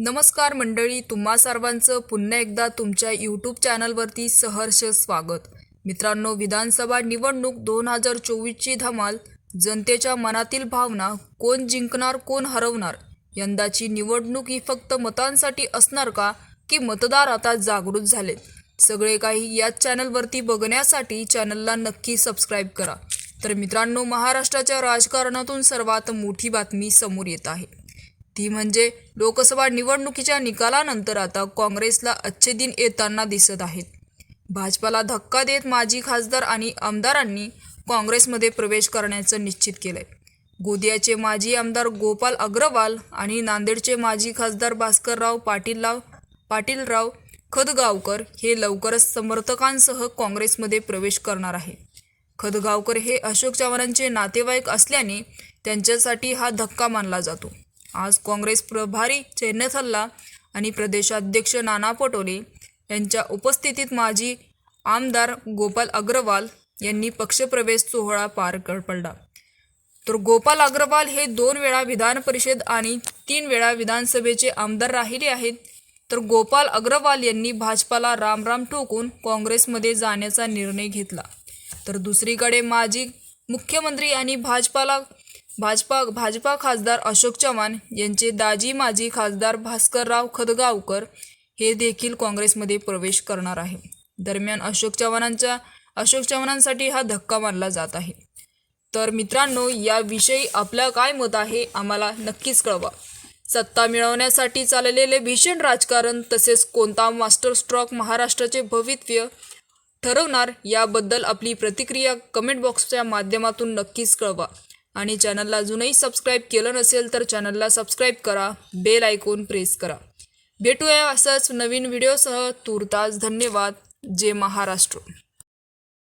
नमस्कार मंडळी तुम्हा सर्वांचं पुन्हा एकदा तुमच्या यूट्यूब चॅनलवरती सहर्ष स्वागत. मित्रांनो विधानसभा निवडणूक दोन हजार चोवीसची धमाल जनतेच्या मनातील भावना कोण जिंकणार कोण हरवणार यंदाची निवडणूक ही फक्त मतांसाठी असणार का की मतदार आता जागृत झालेत? सगळे काही याच चॅनलवरती बघण्यासाठी चॅनलला नक्की सबस्क्राईब करा. तर मित्रांनो महाराष्ट्राच्या राजकारणातून सर्वात मोठी बातमी समोर येत आहे. ती म्हणजे लोकसभा निवडणुकीच्या निकालानंतर आता काँग्रेसला अच्छे दिन येताना दिसत आहेत. भाजपाला धक्का देत माजी खासदार आणि आमदारांनी काँग्रेसमध्ये प्रवेश करण्याचं निश्चित केलंय. गोंदियाचे माजी आमदार गोपाल अग्रवाल आणि नांदेडचे माजी खासदार भास्करराव पाटीलराव पाटीलराव खदगावकर हे लवकरच समर्थकांसह काँग्रेसमध्ये प्रवेश करणार आहे. खदगावकर हे अशोक चव्हाणांचे नातेवाईक असल्याने त्यांच्यासाठी हा धक्का मानला जातो. आज काँग्रेस प्रभारी चैन्यथल्ला आणि प्रदेशाध्यक्ष नाना पटोले यांच्या उपस्थितीत माजी आमदार गोपाल अग्रवाल यांनी पक्षप्रवेश सोहळा पार पडला. तर गोपाल अग्रवाल हे दोन वेळा विधान परिषद आणि तीन वेळा विधानसभेचे आमदार राहिले आहेत. तर गोपाल अग्रवाल यांनी भाजपाला रामराम ठोकून काँग्रेसमध्ये जाण्याचा निर्णय घेतला. तर दुसरीकडे माजी मुख्यमंत्री आणि भाजपाला भाजपा भाजपा खासदार अशोक चव्हाण यांचे दाजी माजी खासदार भास्करराव खदगावकर हे देखील काँग्रेसमध्ये प्रवेश करणार आहे. दरम्यान अशोक चव्हाणांच्या अशोक चव्हाणांसाठी हा धक्का मानला जात आहे. तर मित्रांनो याविषयी आपलं काय मत आहे आम्हाला नक्कीच कळवा. सत्ता मिळवण्यासाठी चाललेले भीषण राजकारण तसेच कोणता मास्टर स्ट्रॉक महाराष्ट्राचे भवितव्य ठरवणार याबद्दल आपली प्रतिक्रिया कमेंट बॉक्सच्या माध्यमातून नक्कीच कळवा. आणि चॅनलला अजूनही सबस्क्राईब केलं नसेल तर चॅनलला सबस्क्राईब करा. बेल आयकॉन प्रेस करा. भेटूया असंच नवीन व्हिडिओसह तूर्तास धन्यवाद. जय महाराष्ट्र.